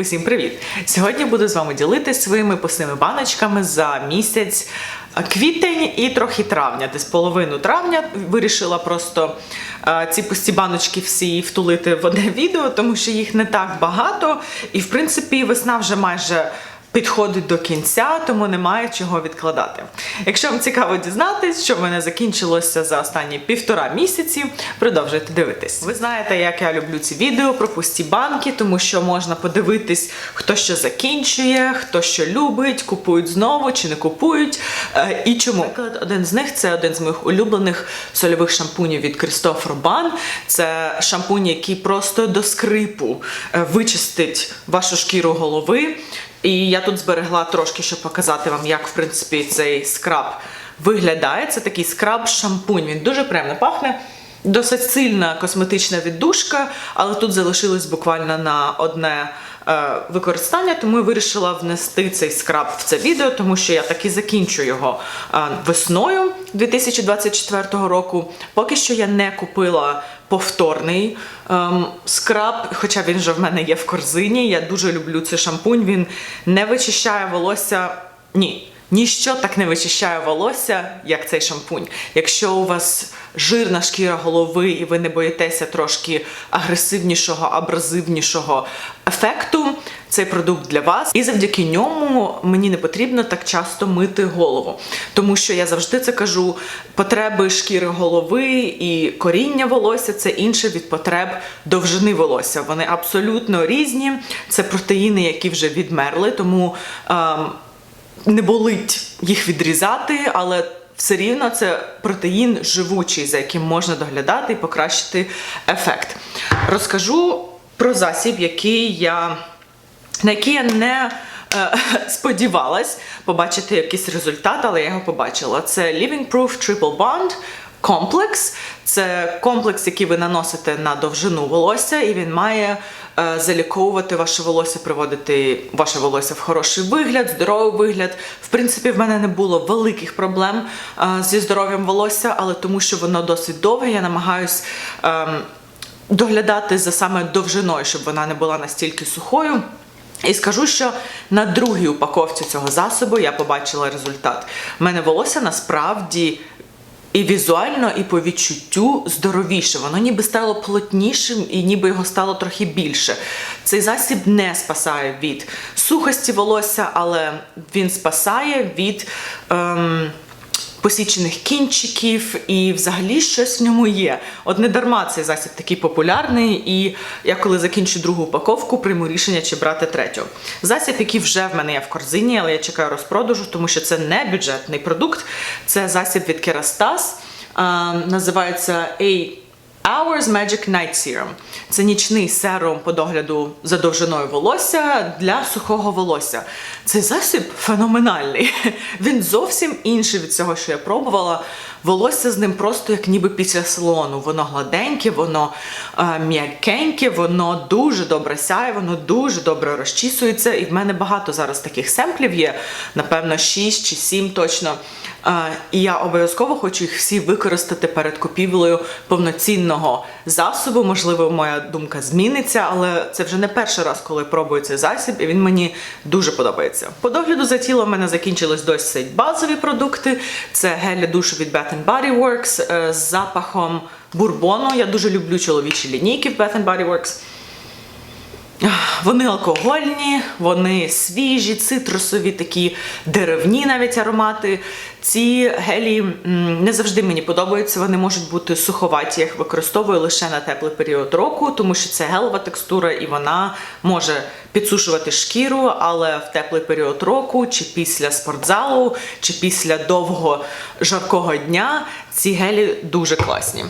Усім привіт! Сьогодні буду з вами ділитися своїми пустими баночками за місяць е, квітень і трохи травня. Десь половину травня вирішила просто е, ці пусті баночки всі втулити в одне відео, тому що їх не так багато. І в принципі весна вже майже. Підходить до кінця, тому немає чого відкладати. Якщо вам цікаво дізнатись, що в мене закінчилося за останні півтора місяці, продовжуйте дивитись. Ви знаєте, як я люблю ці відео про пусті банки, тому що можна подивитись, хто що закінчує, хто що любить, купують знову чи не купують. е, І чому. Наприклад, один з них це один з моїх улюблених сольових шампунів від Christophe Robin. Це шампунь, який просто до скрипу е, вичистить вашу шкіру голови. І я тут зберегла трошки, щоб показати вам, як в принципі цей скраб виглядає. Це такий скраб-шампунь. Він дуже приємно пахне. Досить сильна косметична віддушка, але тут залишилось буквально на одне е, використання, тому я вирішила внести цей скраб в це відео, тому що я таки закінчу його е, весною 2024 року. Поки що я не купила повторний ем, скраб, хоча він вже в мене є в корзині. Я дуже люблю цей шампунь. Він не вичищає волосся. Ні. Ніщо так не вичищає волосся, як цей шампунь. Якщо у вас жирна шкіра голови і ви не боїтеся трошки агресивнішого, абразивнішого ефекту, цей продукт для вас. І завдяки ньому мені не потрібно так часто мити голову. Тому що я завжди це кажу: потреби шкіри голови і коріння волосся це інше від потреб довжини волосся. Вони абсолютно різні. Це протеїни, які вже відмерли, тому. Ем, не болить їх відрізати, але все рівно це протеїн живучий, за яким можна доглядати і покращити ефект. Розкажу про засіб, який я, на який я не е, сподівалась побачити якийсь результат, але я його побачила. Це Living Proof Triple Bond. Комплекс це комплекс, який ви наносите на довжину волосся, і він має е, заліковувати ваше волосся, приводити ваше волосся в хороший вигляд, здоровий вигляд. В принципі, в мене не було великих проблем е, зі здоров'ям волосся, але тому що воно досить довге, я намагаюсь. Е, Доглядати за саме довжиною, щоб вона не була настільки сухою. І скажу, що на другій упаковці цього засобу я побачила результат. У мене волосся насправді і візуально, і по відчуттю здоровіше. Воно ніби стало плотнішим і ніби його стало трохи більше. Цей засіб не спасає від сухості волосся, але він спасає від. Ем, Посічених кінчиків і взагалі щось в ньому є. От не дарма цей засіб такий популярний, і я коли закінчу другу упаковку, прийму рішення чи брати третю. Засіб, який вже в мене є в корзині, але я чекаю розпродажу, тому що це не бюджетний продукт. Це засіб від Kerastase, називається A Hours Magic Night Serum. Це нічний серум по догляду за довжиною волосся для сухого волосся. Цей засіб феноменальний. Він зовсім інший від цього, що я пробувала. Волосся з ним просто як ніби після салону. Воно гладеньке, воно е, м'якеньке, воно дуже добре сяє, воно дуже добре розчісується. І в мене багато зараз таких семплів є, напевно, 6 чи 7 точно. Е, і я обов'язково хочу їх всі використати перед купівлею повноцінного засобу. Можливо, моя думка зміниться, але це вже не перший раз, коли пробую цей засіб, і він мені дуже подобається. По догляду за тілом в мене закінчились досить базові продукти. Це гель душу від Bath Body Works е, з запахом бурбону. Я дуже люблю чоловічі лінійки в Bath Body Works. Вони алкогольні, вони свіжі, цитрусові, такі деревні навіть аромати. Ці гелі не завжди мені подобаються. Вони можуть бути суховаті. Я їх використовую лише на теплий період року, тому що це гелова текстура і вона може підсушувати шкіру, але в теплий період року, чи після спортзалу, чи після довго жаркого дня ці гелі дуже класні.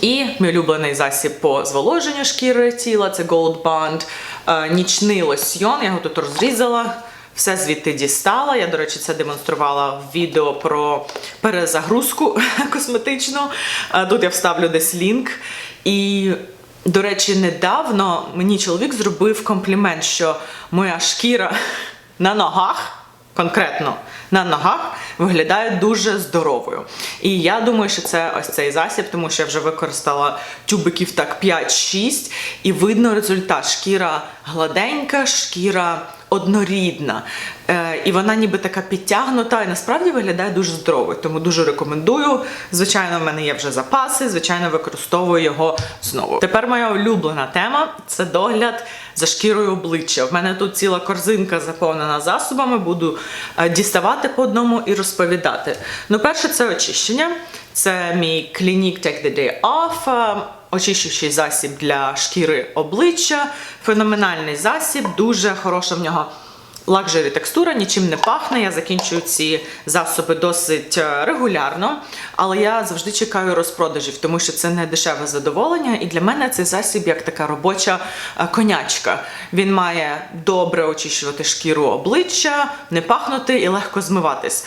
І мій улюблений засіб по зволоженню шкіри тіла це Gold Bond, е, нічний лосьйон. Я його тут розрізала. Все звідти дістала. Я, до речі, це демонструвала в відео про перезагрузку косметичну. Е, Тут я вставлю десь лінк. І, до речі, недавно мені чоловік зробив комплімент, що моя шкіра на ногах конкретно на ногах виглядає дуже здоровою. І я думаю, що це ось цей засіб, тому що я вже використала тюбиків так 5-6, і видно результат. Шкіра гладенька, шкіра однорідна. Е, і вона ніби така підтягнута, і насправді виглядає дуже здорово. Тому дуже рекомендую. Звичайно, в мене є вже запаси, звичайно, використовую його знову. Тепер моя улюблена тема це догляд за шкірою обличчя. В мене тут ціла корзинка заповнена засобами. Буду е, діставати по одному і розповідати. Ну, перше, це очищення. Це мій Clinique Take the Day Off. Очищуючий засіб для шкіри обличчя, феноменальний засіб, дуже хороша в нього лакжері текстура, нічим не пахне. Я закінчую ці засоби досить е, регулярно, але я завжди чекаю розпродажів, тому що це не дешеве задоволення. І для мене цей засіб як така робоча е, конячка. Він має добре очищувати шкіру обличчя, не пахнути і легко змиватись.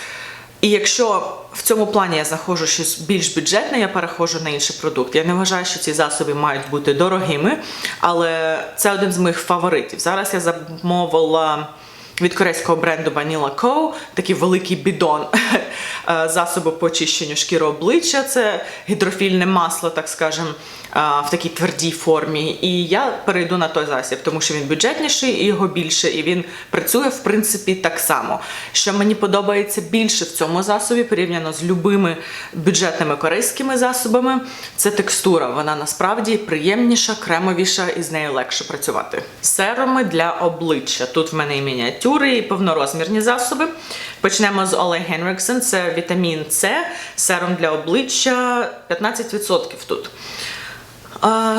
І якщо в цьому плані я знаходжу щось більш бюджетне, я перехожу на інший продукт. Я не вважаю, що ці засоби мають бути дорогими, але це один з моїх фаворитів. Зараз я замовила від корейського бренду Vanilla Co. такий великий бідон е, засобу по очищенню шкіри обличчя. Це гідрофільне масло, так скажем, е, в такій твердій формі. І я перейду на той засіб, тому що він бюджетніший і його більше, і він працює в принципі так само. Що мені подобається більше в цьому засобі, порівняно з любими бюджетними корейськими засобами, це текстура. Вона насправді приємніша, кремовіша і з нею легше працювати. Серуми для обличчя. Тут в мене і мініатюри, і повнорозмірні засоби. Почнемо з Оле Генріксен. Це вітамін С, серум для обличчя 15% тут.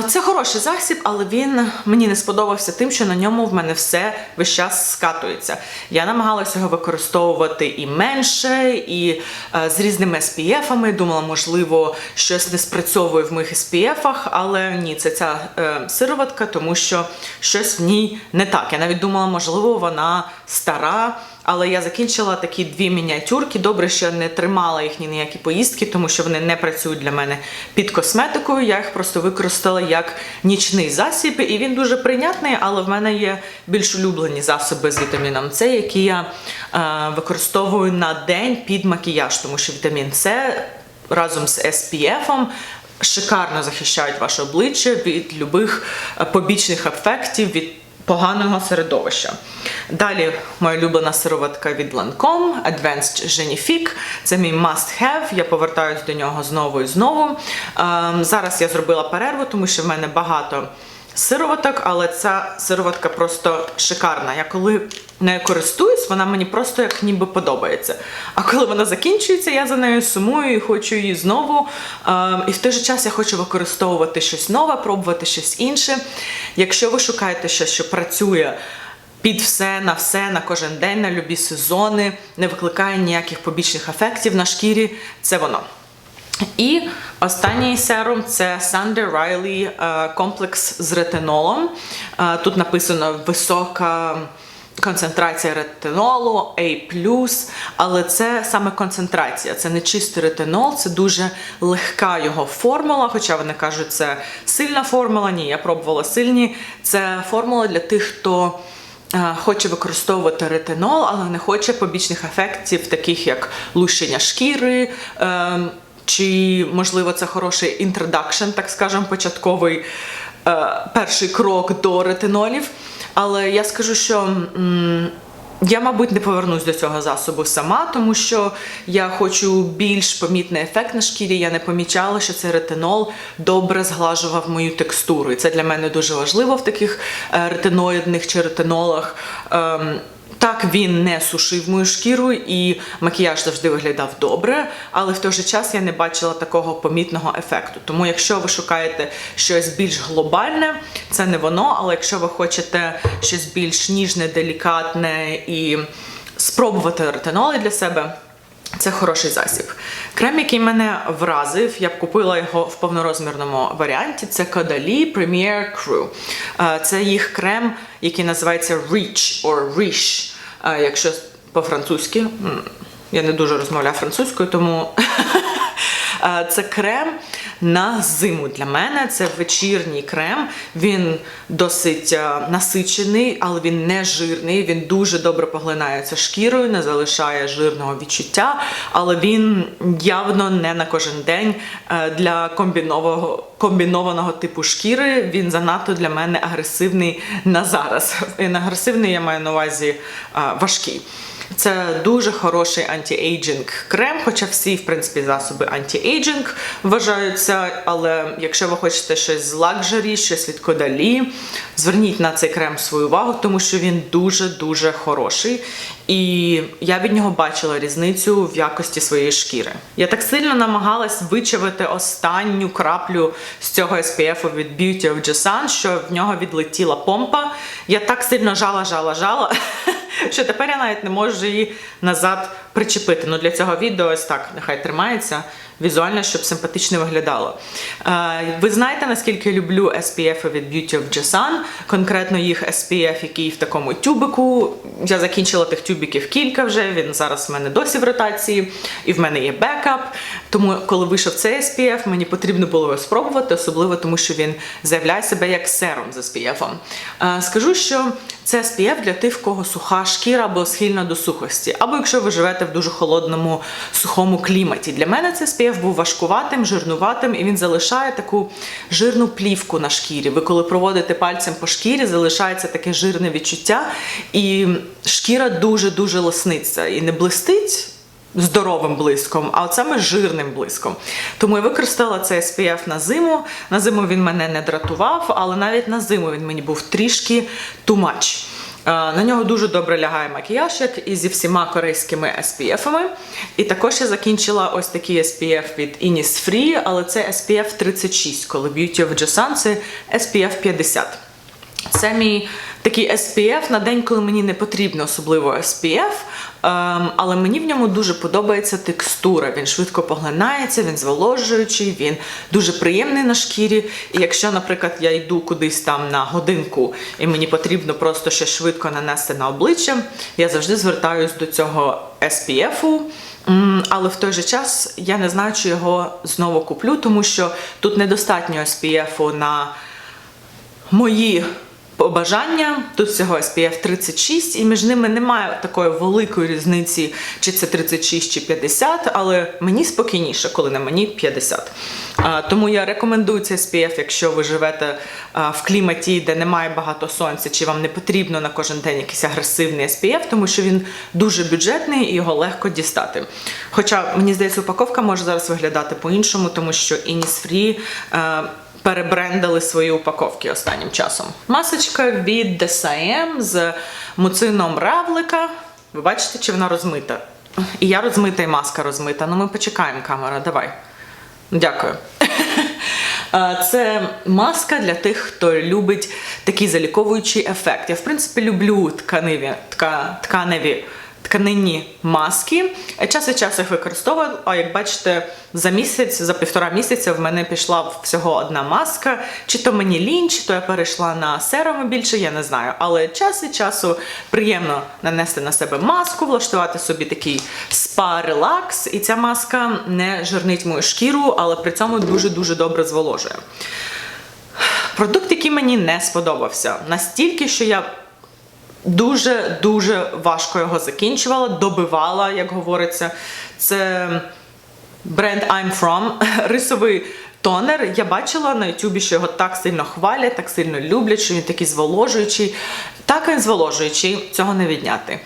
Це хороший засіб, але він мені не сподобався тим, що на ньому в мене все весь час скатується. Я намагалася його використовувати і менше, і е, з різними SPF-ами. Думала, можливо, щось не спрацьовує в моїх SPF-ах, але ні, це ця е, сироватка, тому що щось в ній не так. Я навіть думала, можливо, вона стара. Але я закінчила такі дві мініатюрки. Добре, що не тримала їх ні ніякі поїздки, тому що вони не працюють для мене під косметикою. Я їх просто використала як нічний засіб, і він дуже прийнятний, але в мене є більш улюблені засоби з вітаміном С, які я е, використовую на день під макіяж, тому що вітамін С разом з SPF шикарно захищають ваше обличчя від любих е, побічних ефектів. від поганого середовища. Далі моя улюблена сироватка від Lancome Advanced Genifique. Це мій must have. Я повертаюсь до нього знову і знову. Ем, зараз я зробила перерву, тому що в мене багато сироваток, але ця сироватка просто шикарна. Я коли нею користуюсь, вона мені просто як ніби подобається. А коли вона закінчується, я за нею сумую і хочу її знову. Ем, і в той же час я хочу використовувати щось нове, пробувати щось інше. Якщо ви шукаєте щось, що працює під все, на все, на кожен день, на любі сезони, не викликає ніяких побічних ефектів на шкірі, це воно. І останній серум це Sander Riley е, комплекс з ретинолом. Е, Тут написано висока концентрація ретинолу, A+, але це саме концентрація, це не чистий ретинол, це дуже легка його формула, хоча вони кажуть, це сильна формула. Ні, я пробувала сильні. Це формула для тих, хто е, хоче використовувати ретинол, але не хоче побічних ефектів, таких як лущення шкіри. Е, чи, можливо, це хороший інтродакшн, так скажемо, початковий е, перший крок до ретинолів. Але я скажу, що м, я, мабуть, не повернусь до цього засобу сама, тому що я хочу більш помітний ефект на шкірі. Я не помічала, що цей ретинол добре зглажував мою текстуру. І це для мене дуже важливо в таких е, ретиноїдних чи ретинолах. Ем, так, він не сушив мою шкіру, і макіяж завжди виглядав добре, але в той же час я не бачила такого помітного ефекту. Тому, якщо ви шукаєте щось більш глобальне, це не воно. Але якщо ви хочете щось більш ніжне, делікатне і спробувати ретиноли для себе. Це хороший засіб. Крем, який мене вразив, я б купила його в повнорозмірному варіанті. Це Caudalie Premier Crew. Е, Це їх крем, який називається Reach or Riche, е, якщо по-французьки. Я не дуже розмовляю французькою, тому це крем на зиму. Для мене це вечірній крем. Він досить е, насичений, але він не жирний. Він дуже добре поглинається шкірою, не залишає жирного відчуття, але він явно не на кожен день е, для комбінованого комбінованого типу шкіри. Він занадто для мене агресивний на зараз. І на агресивний я маю на увазі е, важкий. Це дуже хороший антиейджинг крем, хоча всі, в принципі, засоби антиейджинг вважаються. Але якщо ви хочете щось з лакжері, щось від Кодалі, зверніть на цей крем свою увагу, тому що він дуже-дуже хороший. І я від нього бачила різницю в якості своєї шкіри. Я так сильно намагалась вичавити останню краплю з цього SPF від Beauty of Jasan, що в нього відлетіла помпа. Я так сильно жала, жала, жала. що тепер я навіть не можу її назад причепити. Ну для цього відео ось так нехай тримається візуально, щоб симпатично виглядало. Е, ви знаєте, наскільки я люблю SPF від Beauty of Jasan, конкретно їх SPF, який в такому тюбику. Я закінчила тих тюбиків кілька вже. Він зараз в мене досі в ротації, і в мене є бекап. Тому, коли вийшов цей SPF, мені потрібно було його спробувати, особливо тому, що він заявляє себе як серум з SPF. Е, Скажу, що це SPF для тих, в кого суха шкіра або схильна до сухості, або якщо ви живете в дуже холодному сухому кліматі. Для мене цей SPF був важкуватим, жирнуватим, і він залишає таку жирну плівку на шкірі. Ви коли проводите пальцем по шкірі, залишається таке жирне відчуття, і шкіра дуже-дуже лосниться і не блистить. Здоровим блиском, а от саме жирним блиском. Тому я використала цей SPF на зиму. На зиму він мене не дратував, але навіть на зиму він мені був трішки. Е, На нього дуже добре лягає макіяж, як і зі всіма корейськими SPF-ами. І також я закінчила ось такий SPF від Innisfree, але це SPF 36, коли Beauty of Jasan це SPF 50. Це мій такий SPF на день, коли мені не потрібно особливо SPF, але мені в ньому дуже подобається текстура. Він швидко поглинається, він зволожуючий, він дуже приємний на шкірі. І якщо, наприклад, я йду кудись там на годинку і мені потрібно просто щось швидко нанести на обличчя, я завжди звертаюсь до цього SPF-у. Але в той же час я не знаю, чи його знову куплю, тому що тут недостатньо SPF-у на мої побажання. Тут всього SPF 36, і між ними немає такої великої різниці, чи це 36 чи 50, але мені спокійніше, коли на мені 50. А, Тому я рекомендую цей SPF, якщо ви живете в кліматі, де немає багато сонця, чи вам не потрібно на кожен день якийсь агресивний SPF, тому що він дуже бюджетний і його легко дістати. Хоча, мені здається, упаковка може зараз виглядати по-іншому, тому що Innisfree перебрендили свої упаковки останнім часом. Масочка від DSM з муцином равлика. Ви бачите, чи вона розмита? І я розмита, і маска розмита. Ну ми почекаємо, камера, давай. Дякую. Це маска для тих, хто любить такий заліковуючий ефект. Я, в принципі, люблю тканеві, тка, тканеві тканинні маски. Час від часу їх використовую, а як бачите, за місяць, за півтора місяця в мене пішла всього одна маска. Чи то мені лінь, чи то я перейшла на серуми більше, я не знаю. Але час від часу приємно нанести на себе маску, влаштувати собі такий спа-релакс. І ця маска не жирнить мою шкіру, але при цьому дуже-дуже добре зволожує. Продукт, який мені не сподобався, настільки, що я дуже дуже важко його закінчувала, добивала, як говориться. Це бренд I'm From, рисовий тонер. Я бачила на Ютубі, що його так сильно хвалять, так сильно люблять, що він такий зволожуючий. Так він зволожуючий, цього не відняти.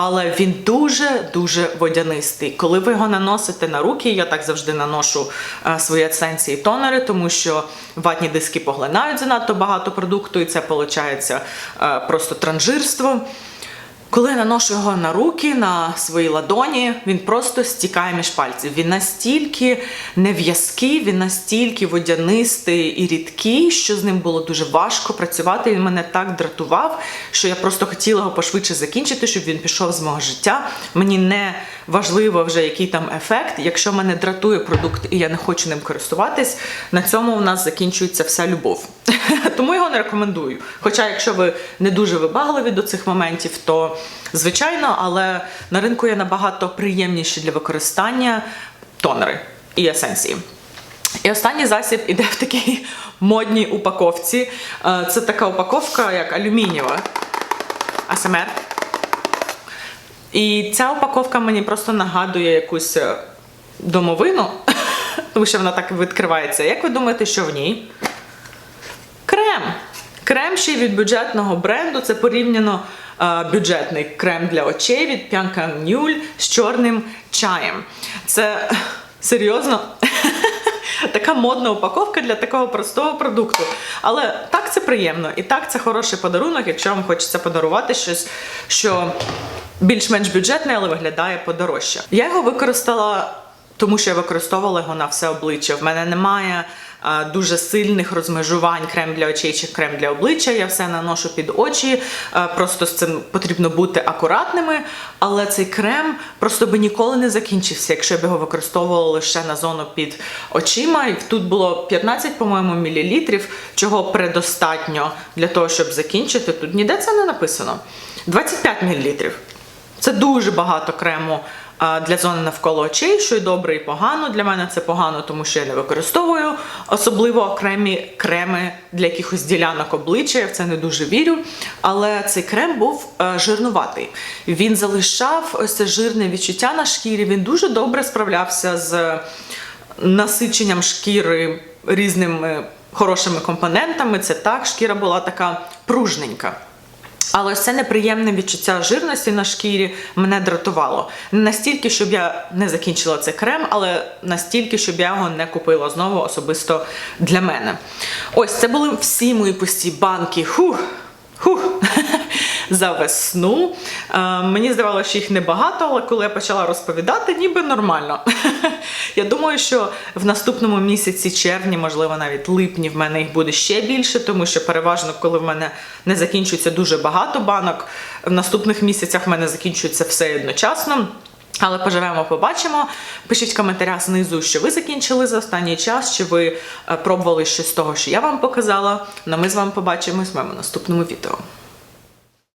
Але він дуже-дуже водянистий. Коли ви його наносите на руки, я так завжди наношу е, свої есенції тонери, тому що ватні диски поглинають занадто багато продукту, і це виходить е, просто транжирство. Коли наношу його на руки, на свої ладоні, він просто стікає між пальців. Він настільки нев'язкий, він настільки водянистий і рідкий, що з ним було дуже важко працювати. Він мене так дратував, що я просто хотіла його пошвидше закінчити, щоб він пішов з мого життя. Мені не важливо вже який там ефект. Якщо мене дратує продукт і я не хочу ним користуватись, на цьому у нас закінчується вся любов. Тому його не рекомендую. Хоча, якщо ви не дуже вибагливі до цих моментів, то звичайно, але на ринку є набагато приємніші для використання тонери і есенції. І останній засіб іде в такій модній упаковці. Е, Це така упаковка, як алюмінієва. АСМР. І ця упаковка мені просто нагадує якусь е, домовину, тому що вона так відкривається. Як ви думаєте, що в ній? Крем. Крем ще від бюджетного бренду. Це порівняно е, бюджетний крем для очей від П'янка Нюль з чорним чаєм. Це серйозно. Така модна упаковка для такого простого продукту. Але так це приємно, і так це хороший подарунок, якщо вам хочеться подарувати щось, що більш-менш бюджетне, але виглядає подорожче. Я його використала, тому що я використовувала його на все обличчя. В мене немає дуже сильних розмежувань крем для очей чи крем для обличчя. Я все наношу під очі. Просто з цим потрібно бути акуратними. Але цей крем просто би ніколи не закінчився, якщо б його використовувала лише на зону під очима. І тут було 15, по-моєму, мілілітрів, чого предостатньо для того, щоб закінчити. Тут ніде це не написано. 25 мілілітрів. Це дуже багато крему для зони навколо очей, що й добре, і погано. Для мене це погано, тому що я не використовую особливо окремі креми для якихось ділянок обличчя. Я в це не дуже вірю. Але цей крем був е, жирнуватий. Він залишав ось це жирне відчуття на шкірі. Він дуже добре справлявся з насиченням шкіри різними хорошими компонентами. Це так, шкіра була така пружненька. Але це неприємне відчуття жирності на шкірі мене дратувало. Не настільки, щоб я не закінчила цей крем, але настільки, щоб я його не купила знову особисто для мене. Ось це були всі мої пусті банки. Хух. Хух. За весну. Е, мені здавалося, що їх небагато, але коли я почала розповідати, ніби нормально. я думаю, що в наступному місяці, червні, можливо, навіть липні, в мене їх буде ще більше, тому що переважно, коли в мене не закінчується дуже багато банок, в наступних місяцях в мене закінчується все одночасно. Але поживемо, побачимо. Пишіть в коментарях знизу, що ви закінчили за останній час, чи ви е, пробували щось з того, що я вам показала. Ну, ми з вами побачимось в моєму наступному відео.